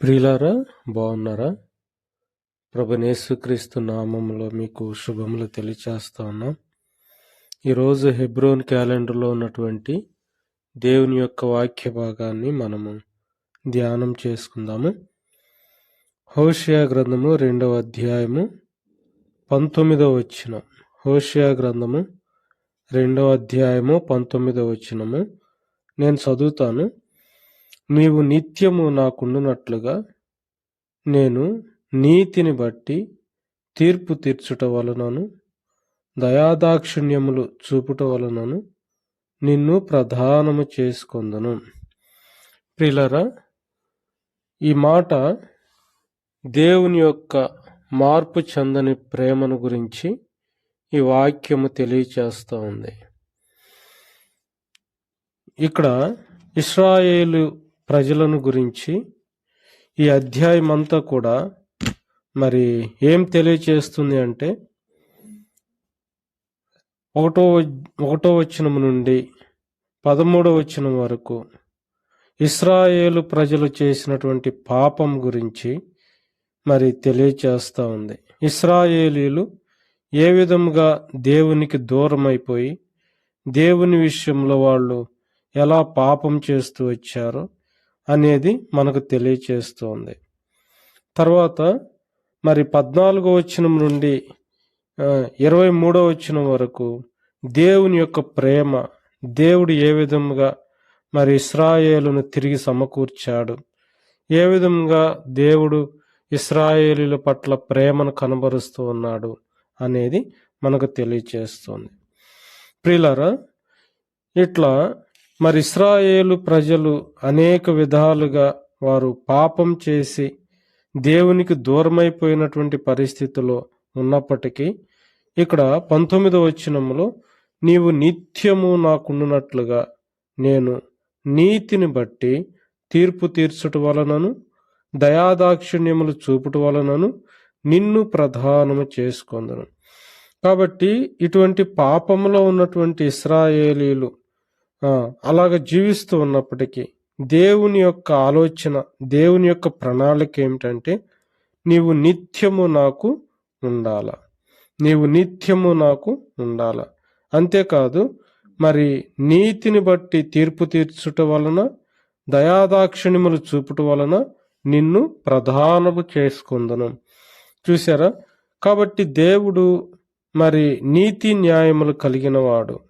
ప్రియులారా బాగున్నారా? ప్రభనేసుక్రీస్తు నామంలో మీకు శుభములు తెలియచేస్తా ఉన్నాం. ఈరోజు హెబ్రోన్ క్యాలెండర్లో ఉన్నటువంటి దేవుని యొక్క వాక్య భాగాన్ని మనము ధ్యానం చేసుకుందాము. హోషియా గ్రంథము రెండవ అధ్యాయము పంతొమ్మిదవ వచ్చిన హోషియా గ్రంథము రెండవ అధ్యాయము పంతొమ్మిదవ వచ్చినము నేను చదువుతాను. నీవు నిత్యము నాకుండునట్లుగా నేను నీతిని బట్టి తీర్పు తీర్చుట వలనను దయాదాక్షిణ్యములు చూపుట వలనను నిన్ను ప్రధానము చేసుకొందును. ప్రిలరా ఈ మాట దేవుని యొక్క మార్పు చెందని ప్రేమను గురించి ఈ వాక్యము తెలియచేస్తూ ఉంది. ఇక్కడ ఇస్రాయేలు ప్రజలను గురించి ఈ అధ్యాయం అంతా కూడా మరి ఏం తెలియచేస్తుంది అంటే ఒకటో ఒకటో వచనం నుండి పదమూడో వచనం వరకు ఇస్రాయేలు ప్రజలు చేసినటువంటి పాపం గురించి మరి తెలియచేస్తూ ఉంది. ఇస్రాయేలీలు ఏ విధముగా దేవునికి దూరం అయిపోయి దేవుని విషయంలో వాళ్ళు ఎలా పాపం చేస్తూ వచ్చారో అనేది మనకు తెలియచేస్తోంది. తర్వాత మరి పద్నాలుగో వచనం నుండి ఇరవై మూడో వచనం వరకు దేవుని యొక్క ప్రేమ దేవుడు ఏ విధంగా మరి ఇస్రాయేలును తిరిగి సమకూర్చాడు? ఏ విధంగా దేవుడు ఇస్రాయేలీల పట్ల ప్రేమను కనబరుస్తూ ఉన్నాడు అనేది మనకు తెలియచేస్తుంది. ప్రిలరా ఇట్లా మరి ఇస్రాయేలు ప్రజలు అనేక విధాలుగా వారు పాపం చేసి దేవునికి దూరమైపోయినటువంటి పరిస్థితిలో ఉన్నప్పటికీ ఇక్కడ పంతొమ్మిదవ వచనములో నీవు నిత్యము నాకుండునట్లుగా నేను నీతిని బట్టి తీర్పు తీర్చుట వలనను దయాదాక్షిణ్యములు చూపుట వలనను నిన్ను ప్రధానము చేసుకుందను. కాబట్టి ఇటువంటి పాపంలో ఉన్నటువంటి ఇస్రాయేలీలు అలాగ జీవిస్తూ ఉన్నప్పటికీ దేవుని యొక్క ఆలోచన దేవుని యొక్క ప్రణాళిక ఏమిటంటే నీవు నిత్యము నాకు ఉండాల. నీవు నిత్యము నాకు ఉండాల. అంతేకాదు మరి నీతిని బట్టి తీర్పు తీర్చుట వలన దయాదాక్షిణ్యములు చూపుట వలన నిన్ను ప్రధానము చేసుకుందను. చూసారా కాబట్టి దేవుడు మరి నీతి న్యాయములు కలిగిన వాడు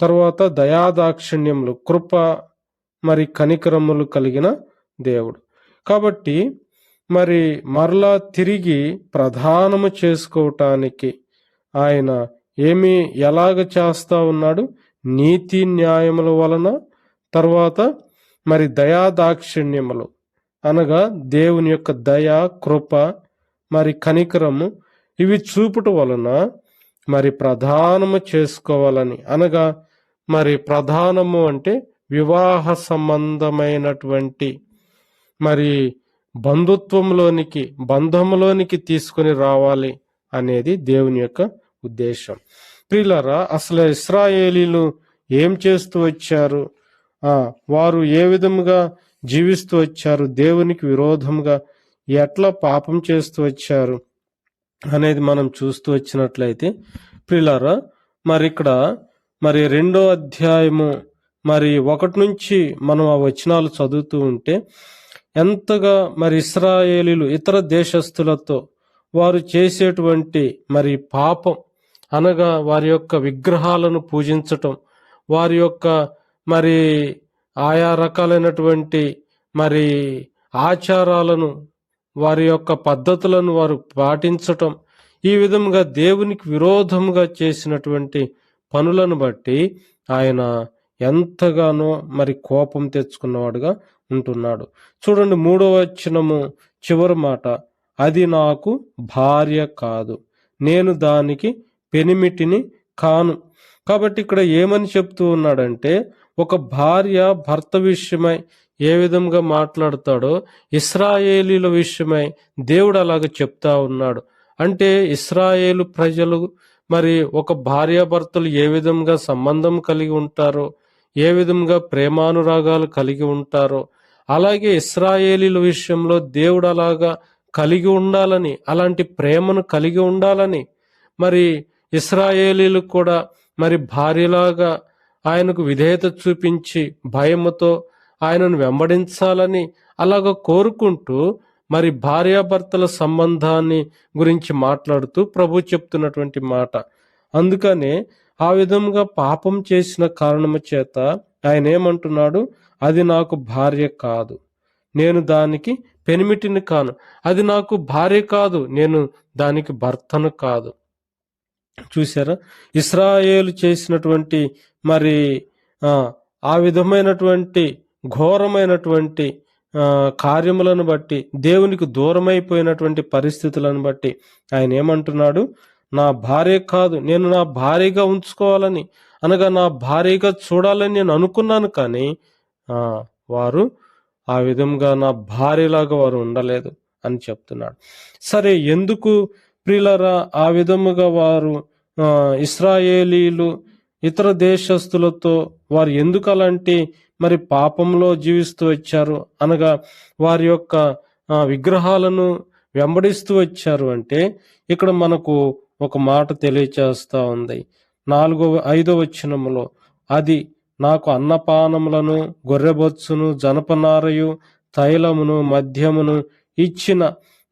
తర్వాత దయాదాక్షిణ్యములు కృప మరి కనికరములు కలిగిన దేవుడు. కాబట్టి మరి మరలా తిరిగి ప్రధానము చేసుకోవటానికి ఆయన ఏమి ఎలాగ చేస్తా ఉన్నాడు? నీతి న్యాయముల వలన తర్వాత మరి దయాదాక్షిణ్యములు. అనగా దేవుని యొక్క దయ కృప మరి కనికరము ఇవి చూపుట వలన మరి ప్రధానము చేసుకోవాలని. అనగా మరి ప్రధానము అంటే వివాహ సంబంధమైనటువంటి మరి బంధుత్వంలోనికి బంధంలోనికి తీసుకొని రావాలి అనేది దేవుని యొక్క ఉద్దేశం. ప్రిలరా అసలు ఇస్రాయేలీలు ఏం చేస్తూ వచ్చారు? వారు ఏ విధముగా జీవిస్తూ వచ్చారు? దేవునికి విరోధంగా ఎట్లా పాపం చేస్తూ వచ్చారు? అనేది మనం చూస్తూ వచ్చినట్లయితే ప్రియులారా మరి ఇక్కడ మరి రెండో అధ్యాయము మరి ఒకటి నుంచి మనం ఆ వచనాలు చదువుతూ ఉంటే ఎంతగా మరి ఇస్రాయేలీలు ఇతర దేశస్థులతో వారు చేసేటువంటి మరి పాపం అనగా వారి యొక్క విగ్రహాలను పూజించటం వారి యొక్క మరి ఆయా రకాలైనటువంటి మరి ఆచారాలను వారి యొక్క పద్ధతులను వారు పాటించటం ఈ విధంగా దేవునికి విరోధముగా చేసినటువంటి పనులను బట్టి ఆయన ఎంతగానో మరి కోపం తెచ్చుకున్నవాడుగా ఉంటున్నాడు. చూడండి మూడవ వచనము చివరి మాట. అది నాకు భార్య కాదు. నేను దానికి పెనిమిటిని కాను. కాబట్టి ఇక్కడ ఏమని చెప్తూ ఉన్నాడంటే ఒక భార్య భర్త విషయమై ఏ విధంగా మాట్లాడతాడో ఇస్రాయేలీల విషయమై దేవుడు అలాగ చెప్తా ఉన్నాడు. అంటే ఇస్రాయేలు ప్రజలు మరి ఒక భార్యాభర్తలు ఏ విధంగా సంబంధం కలిగి ఉంటారో ఏ విధంగా ప్రేమానురాగాలు కలిగి ఉంటారో అలాగే ఇస్రాయేలీల విషయంలో దేవుడు అలాగా కలిగి ఉండాలని అలాంటి ప్రేమను కలిగి ఉండాలని మరి ఇస్రాయేలీలు కూడా మరి భార్యలాగా ఆయనకు విధేయత చూపించి భయముతో ఆయనను వెంబడించాలని అలాగ కోరుకుంటూ మరి భార్యాభర్తల సంబంధాన్ని గురించి మాట్లాడుతూ ప్రభు చెప్తున్నటువంటి మాట. అందుకనే ఆ విధంగా పాపం చేసిన కారణము చేత ఆయన ఏమంటున్నాడు? అది నాకు భార్య కాదు. నేను దానికి పెనిమిటిని కాను. అది నాకు భార్య కాదు. నేను దానికి భర్తను కాదు. చూసారా ఇస్రాయేలు చేసినటువంటి మరి ఆ, విధమైనటువంటి ఘోరమైనటువంటి కార్యములను బట్టి దేవునికి దూరమైపోయినటువంటి పరిస్థితులను బట్టి ఆయన ఏమంటున్నాడు? నా భార్య కాదు నేను నా భార్యగా ఉంచుకోవాలని అనగా నా భార్యగా చూడాలని నేను అనుకున్నాను కానీ వారు ఆ విధంగా నా భార్యలాగా వారు ఉండలేదు అని చెప్తున్నాడు. సరే ఎందుకు ప్రియులరా ఆ విధముగా వారు ఇస్రాయేలీలు ఇతర దేశస్తులతో వారు ఎందుకు అలాంటి మరి పాపంలో జీవిస్తూ వచ్చారు అనగా వారి యొక్క విగ్రహాలను వెంబడిస్తూ వచ్చారు అంటే ఇక్కడ మనకు ఒక మాట తెలియచేస్తూ ఉంది. నాలుగో ఐదో వచ్చినములో అది నాకు అన్నపానములను గొర్రెబొచ్చును జనపనారయు తైలమును మద్యమును ఇచ్చిన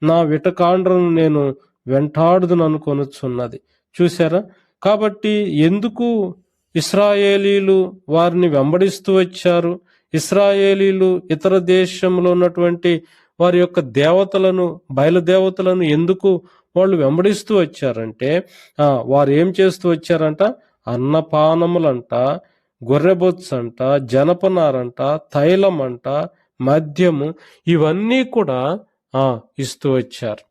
నా విటకాండ్రను నేను వెంటాడుదునను కొనుచున్నది చూసారా కాబట్టి ఎందుకు ఇస్రాయేలీలు వారిని వెంబడిస్తూ వచ్చారు. ఇస్రాయేలీలు ఇతర దేశంలో ఉన్నటువంటి వారి యొక్క దేవతలను బయలుదేవతలను ఎందుకు వాళ్ళు వెంబడిస్తూ వచ్చారంటే వారు ఏం చేస్తూ వచ్చారంట? అన్నపానములంట అంట జనపనారంట తైలం అంట మద్యము ఇవన్నీ కూడా ఇస్తూ వచ్చారు.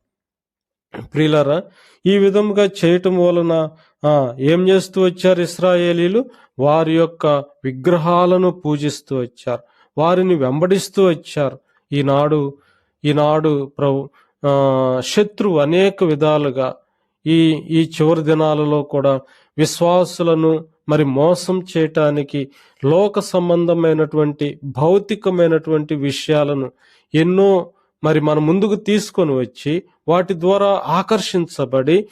ప్రియులరా ఈ విధముగా చేయటం వలన ఏం చేస్తూ వచ్చారు ఇస్రాయేలీలు? వారి యొక్క విగ్రహాలను పూజిస్తూ వచ్చారు. వారిని వెంబడిస్తూ వచ్చారు. ఈనాడు ఈనాడు ప్రభు శత్రువు అనేక విధాలుగా ఈ ఈ చివరి దినాలలో కూడా విశ్వాసులను మరి మోసం చేయటానికి లోక సంబంధమైనటువంటి భౌతికమైనటువంటి విషయాలను ఎన్నో మరి మన ముందుకు తీసుకొని వచ్చి వాటి ద్వారా ఆకర్షించబడి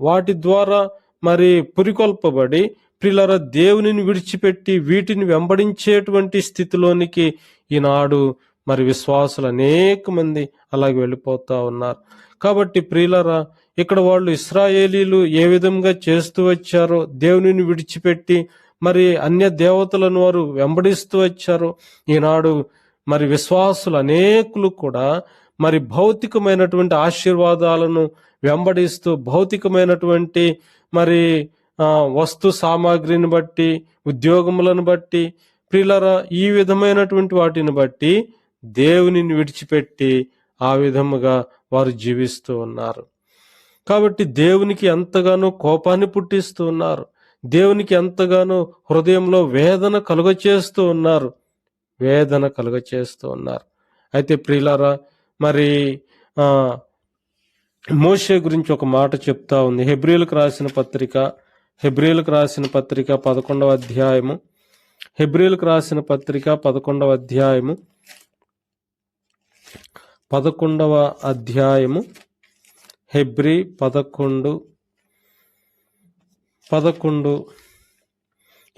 వాటి ద్వారా మరి పురికొల్పబడి ప్రిలర దేవునిని విడిచిపెట్టి వీటిని వెంబడించేటువంటి స్థితిలోనికి ఈనాడు మరి విశ్వాసులు అనేక మంది అలాగే వెళ్ళిపోతా ఉన్నారు. కాబట్టి ప్రియులరా ఇక్కడ వాళ్ళు ఇస్రాయేలీలు ఏ విధంగా చేస్తూ వచ్చారో దేవునిని విడిచిపెట్టి మరి అన్య దేవతలను వారు వెంబడిస్తూ వచ్చారో ఈనాడు మరి విశ్వాసులు అనేకులు కూడా మరి భౌతికమైనటువంటి ఆశీర్వాదాలను వెంబడిస్తూ భౌతికమైనటువంటి మరి వస్తు సామాగ్రిని బట్టి ఉద్యోగములను బట్టి ప్రిలరా ఈ విధమైనటువంటి వాటిని బట్టి దేవునిని విడిచిపెట్టి ఆ విధముగా వారు జీవిస్తూ ఉన్నారు. కాబట్టి దేవునికి ఎంతగానో కోపాన్ని పుట్టిస్తూ ఉన్నారు. దేవునికి ఎంతగానో హృదయంలో వేదన కలుగచేస్తూ ఉన్నారు. వేదన కలుగచేస్తూ ఉన్నారు. అయితే ప్రియులారా మరి మోషే గురించి ఒక మాట చెప్తా ఉంది. హెబ్రిలకు రాసిన పత్రిక హెబ్రిలకు రాసిన పత్రిక పదకొండవ అధ్యాయము. హెబ్రిలకు రాసిన పత్రిక పదకొండవ అధ్యాయము. పదకొండవ అధ్యాయము. హెబ్రి పదకొండు పదకొండు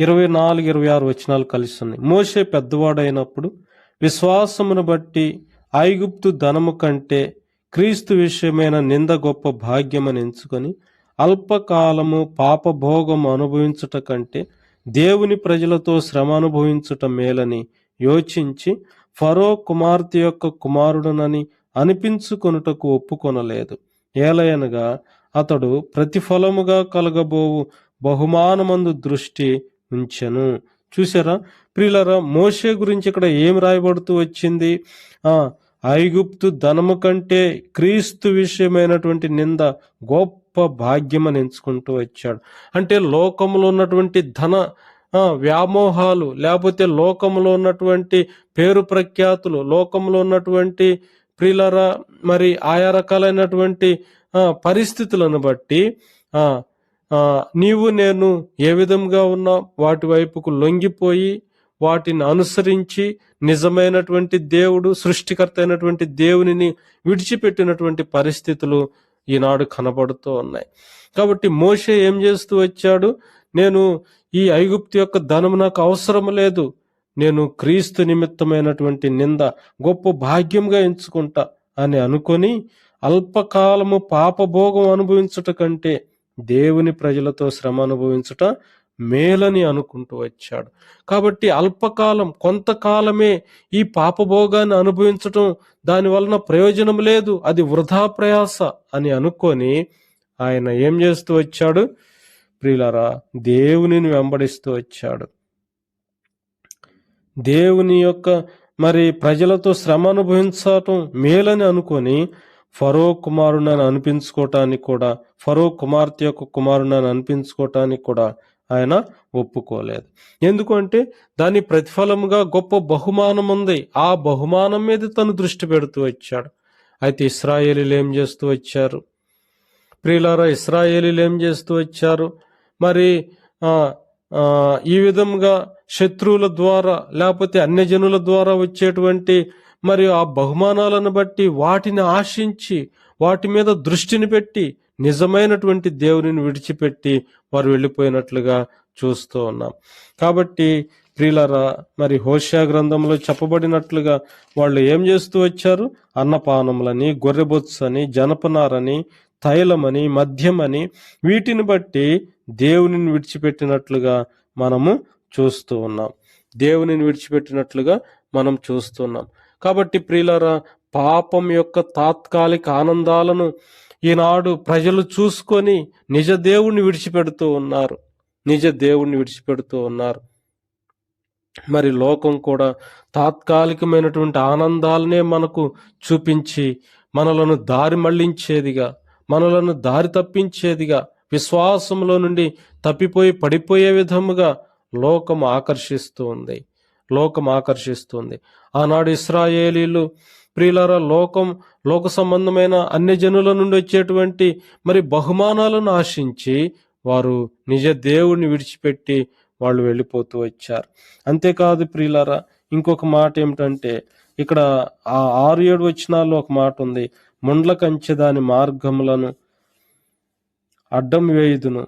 ఇరవై నాలుగు ఇరవై ఆరు వచనాలు కలిసి ఉన్నాయి. మోషే పెద్దవాడైనప్పుడు విశ్వాసమును బట్టి ఐగుప్తు ధనము కంటే క్రీస్తు విషయమైన నింద గొప్ప భాగ్యమని ఎంచుకొని అల్పకాలము పాపభోగము అనుభవించుట కంటే దేవుని ప్రజలతో శ్రమ అనుభవించుట మేలని యోచించి ఫరో కుమార్తె యొక్క కుమారుడునని అనిపించుకొనుటకు ఒప్పుకొనలేదు. ఏలయనగా అతడు ప్రతిఫలముగా కలగబోవు బహుమానమందు దృష్టి ఉంచెను. చూసారా ప్రియులరా మోషే గురించి ఇక్కడ ఏం రాయబడుతూ వచ్చింది? ఆ ఐగుప్తు ధనము కంటే క్రీస్తు విషయమైనటువంటి నింద గొప్ప భాగ్యమని ఎంచుకుంటూ వచ్చాడు. అంటే లోకంలో ఉన్నటువంటి ధన వ్యామోహాలు లేకపోతే లోకంలో ఉన్నటువంటి పేరు ప్రఖ్యాతులు లోకంలో ఉన్నటువంటి ప్రియులరా మరి ఆయా రకాలైనటువంటి పరిస్థితులను బట్టి నీవు నేను ఏ విధంగా ఉన్నా వాటి వైపుకు లొంగిపోయి వాటిని అనుసరించి నిజమైనటువంటి దేవుడు సృష్టికర్త అయినటువంటి దేవునిని విడిచిపెట్టినటువంటి పరిస్థితులు ఈనాడు కనబడుతూ ఉన్నాయి. కాబట్టి మోషే ఏం చేస్తూ వచ్చాడు? నేను ఈ ఐగుప్తు యొక్క ధనం నాకు అవసరం లేదు. నేను క్రీస్తు నిమిత్తమైనటువంటి నింద గొప్ప భాగ్యంగా ఎంచుకుంటా అని అనుకొని అల్పకాలము పాపభోగం అనుభవించుట కంటే దేవుని ప్రజలతో శ్రమ అనుభవించుట మేలని అనుకుంటూ వచ్చాడు. కాబట్టి అల్పకాలం కొంతకాలమే ఈ పాపభోగాన్ని అనుభవించటం దాని వలన ప్రయోజనం లేదు అది వృధా ప్రయాస అని అనుకొని ఆయన ఏం చేస్తూ వచ్చాడు? ప్రియులరా దేవునిని వెంబడిస్తూ వచ్చాడు. దేవుని యొక్క మరి ప్రజలతో శ్రమ అనుభవించటం మేలని అనుకొని ఫరో కుమారుడని అనిపించుకోవటానికి కూడా ఫరో కుమార్తె యొక్క కుమారుడని అనిపించుకోవటానికి కూడా ఆయన ఒప్పుకోలేదు. ఎందుకంటే దాని ప్రతిఫలముగా గొప్ప బహుమానం ఉంది. ఆ బహుమానం మీద తను దృష్టి పెడుతూ వచ్చాడు. అయితే ఇస్రాయేలీలు ఏం చేస్తూ వచ్చారు? ప్రియులారా ఇస్రాయేలీలు ఏం చేస్తూ వచ్చారు? మరి ఈ విధంగా శత్రువుల ద్వారా లేకపోతే అన్యజనుల ద్వారా వచ్చేటువంటి మరియు ఆ బహుమానాలను బట్టి వాటిని ఆశించి వాటి మీద దృష్టిని పెట్టి నిజమైనటువంటి దేవునిని విడిచిపెట్టి వారు వెళ్ళిపోయినట్లుగా చూస్తూ ఉన్నాం. కాబట్టి ప్రియులరా మరి హోషా గ్రంథంలో చెప్పబడినట్లుగా వాళ్ళు ఏం చేస్తూ వచ్చారు? అన్నపానములని గొర్రెబొత్సని జనపనారని తైలమని మద్యమని వీటిని బట్టి దేవునిని విడిచిపెట్టినట్లుగా మనము చూస్తూ ఉన్నాం. దేవునిని విడిచిపెట్టినట్లుగా మనం చూస్తున్నాం కాబట్టి ప్రియులరా పాపం యొక్క తాత్కాలిక ఆనందాలను ఈనాడు ప్రజలు చూసుకొని నిజ దేవుణ్ణి విడిచిపెడుతూ ఉన్నారు. నిజ దేవుణ్ణి విడిచిపెడుతూ ఉన్నారు. మరి లోకం కూడా తాత్కాలికమైనటువంటి ఆనందాలనే మనకు చూపించి మనలను దారి మళ్ళించేదిగా మనలను దారి తప్పించేదిగా విశ్వాసంలో నుండి తప్పిపోయి పడిపోయే విధముగా లోకం ఆకర్షిస్తూ ఉంది. లోకం ఆకర్షిస్తుంది ఆనాడు ఇస్రాయేలీలు ప్రియులారా లోకం లోక సంబంధమైన అన్ని జనుల నుండి వచ్చేటువంటి మరి బహుమానాలను ఆశించి వారు నిజ దేవుడిని విడిచిపెట్టి వాళ్ళు వెళ్ళిపోతూ వచ్చారు. అంతేకాదు ప్రియులారా ఇంకొక మాట ఏమిటంటే ఇక్కడ ఆ ఆరు ఏడు వచ్చినాల్లో ఒక మాట ఉంది. ముండ్ల కంచె దాని మార్గములను అడ్డం వేయుదును.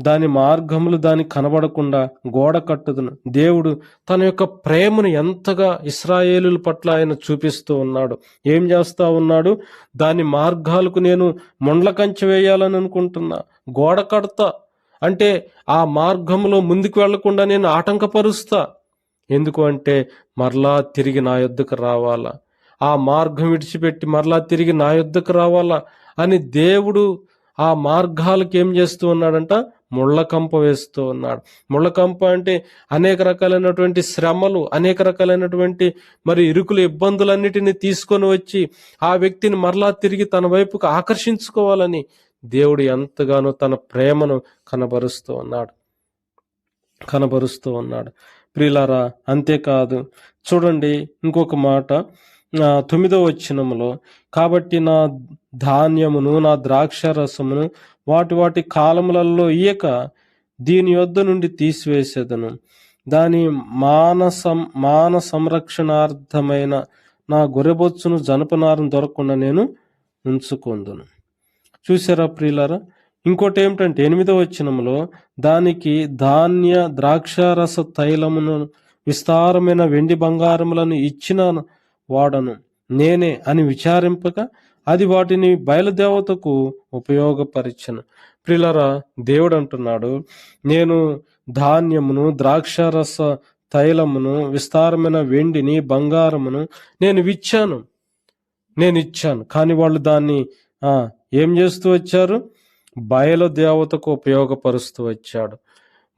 దాని మార్గములు దాని కనబడకుండా గోడ కట్టుదును. దేవుడు తన యొక్క ప్రేమను ఎంతగా ఇస్రాయేలుల పట్ల ఆయన చూపిస్తూ ఉన్నాడు. ఏం చేస్తా ఉన్నాడు? దాని మార్గాలకు నేను ముండ్ల కంచె వేయాలని అనుకుంటున్నా. గోడ కడతా. అంటే ఆ మార్గంలో ముందుకు వెళ్ళకుండా నేను ఆటంకపరుస్తా. ఎందుకు అంటే మరలా తిరిగి నా యొద్దకు రావాలా? ఆ మార్గం విడిచిపెట్టి మరలా తిరిగి నా యొద్దకు రావాలా? అని దేవుడు ఆ మార్గాలకు ఏం చేస్తూ ఉన్నాడంట? ముళ్ళకంప వేస్తూ ఉన్నాడు. ముళ్ళకంప అంటే అనేక రకాలైనటువంటి శ్రమలు అనేక రకాలైనటువంటి మరి ఇరుకుల ఇబ్బందులన్నిటిని తీసుకొని వచ్చి ఆ వ్యక్తిని మరలా తిరిగి తన వైపుకు ఆకర్షించుకోవాలని దేవుడు ఎంతగానో తన ప్రేమను కనబరుస్తూ ఉన్నాడు. కనబరుస్తూ ఉన్నాడు. ప్రిలారా అంతేకాదు చూడండి ఇంకొక మాట. తొమ్మిదో వచ్చినములో కాబట్టి నా ధాన్యమును నా ద్రాక్ష రసమును వాటి వాటి కాలములలో ఇయ్యక దీని యొద్ద నుండి తీసివేసేదను. దాని మానసం మాన సంరక్షణార్థమైన నా గొర్రెబొచ్చును జనపనారం దొరకకుండా నేను ఉంచుకుందును చూసారా ప్రియులారా? ఇంకోటి ఏమిటంటే ఎనిమిదో వచనంలో దానికి ధాన్య ద్రాక్షారస తైలమును విస్తారమైన వెండి బంగారములను ఇచ్చిన వాడను. నేనే అని విచారింపక అది వాటిని బయలుదేవతకు ఉపయోగపరిచను. ప్రిలరా దేవుడు అంటున్నాడు నేను ధాన్యమును ద్రాక్షరస తైలమును విస్తారమైన వెండిని బంగారమును నేను ఇచ్చాను నేను ఇచ్చాను. కానీ వాళ్ళు దాన్ని ఏం చేస్తూ వచ్చారు? బయలుదేవతకు ఉపయోగపరుస్తూ వచ్చాడు.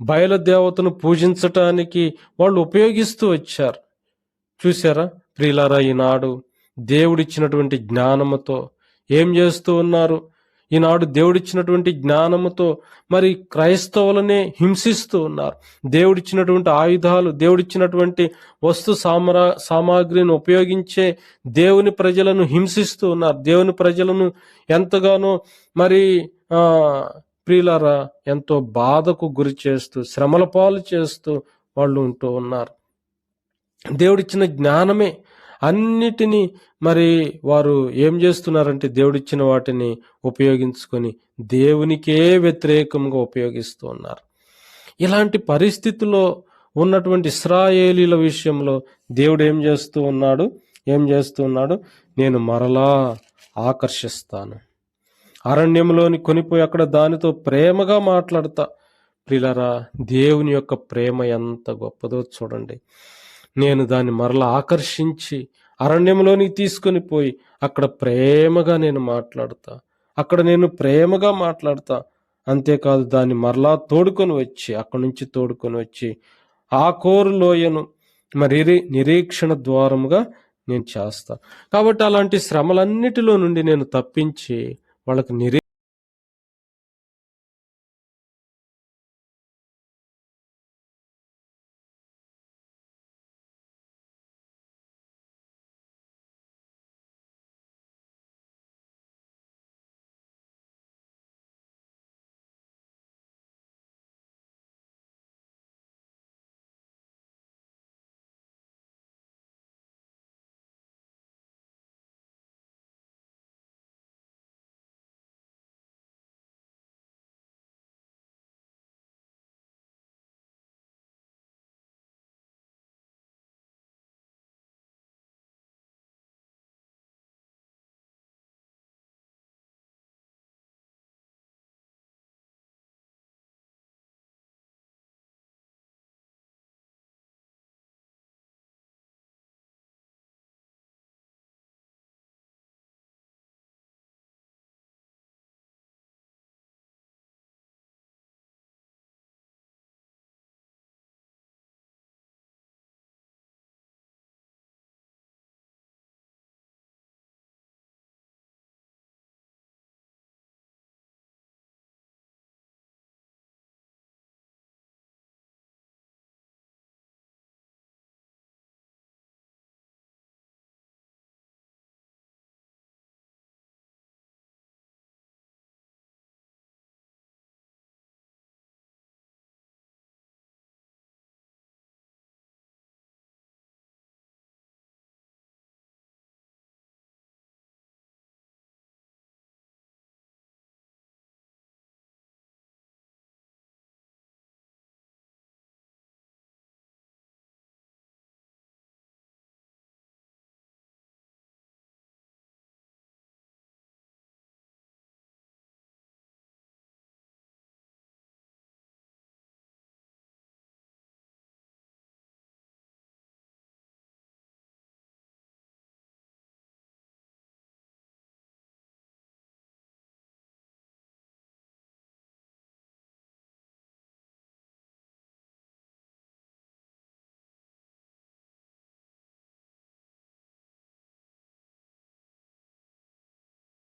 బయలుదేవతను పూజించటానికి వాళ్ళు ఉపయోగిస్తూ వచ్చారు. చూసారా ప్రిలారా ఈనాడు దేవుడిచ్చినటువంటి జ్ఞానముతో ఏం చేస్తూ ఉన్నారు? ఈనాడు దేవుడిచ్చినటువంటి జ్ఞానముతో మరి క్రైస్తవులనే హింసిస్తూ ఉన్నారు. దేవుడిచ్చినటువంటి ఆయుధాలు దేవుడిచ్చినటువంటి వస్తు సామరా సామాగ్రిని ఉపయోగించే దేవుని ప్రజలను హింసిస్తూ ఉన్నారు. దేవుని ప్రజలను ఎంతగానో మరి ఆ ప్రియులారా ఎంతో బాధకు గురి చేస్తూ శ్రమల పాలు చేస్తూ వాళ్ళు ఉంటూ ఉన్నారు. దేవుడిచ్చిన జ్ఞానమే అన్నిటినీ మరి వారు ఏం చేస్తున్నారంటే దేవుడిచ్చిన వాటిని ఉపయోగించుకొని దేవునికే వ్యతిరేకంగా ఉపయోగిస్తూ ఉన్నారు. ఇలాంటి పరిస్థితుల్లో ఉన్నటువంటి ఇస్రాయేలీల విషయంలో దేవుడు ఏం చేస్తూ ఉన్నాడు? ఏం చేస్తూ ఉన్నాడు? నేను మరలా ఆకర్షిస్తాను. అరణ్యంలోని కొనిపోయి అక్కడ దానితో ప్రేమగా మాట్లాడతా. ప్రిలరా దేవుని యొక్క ప్రేమ ఎంత గొప్పదో చూడండి. నేను దాన్ని మరలా ఆకర్షించి అరణ్యంలోనికి తీసుకొని పోయి అక్కడ ప్రేమగా నేను మాట్లాడతా. అక్కడ నేను ప్రేమగా మాట్లాడతా. అంతేకాదు దాన్ని మరలా తోడుకొని వచ్చి అక్కడి నుంచి తోడుకొని వచ్చి ఆ కోరు లోయను మరి నిరీక్షణ ద్వారముగా నేను చేస్తా. కాబట్టి అలాంటి శ్రమలన్నిటిలో నుండి నేను తప్పించి వాళ్ళకి నిరీ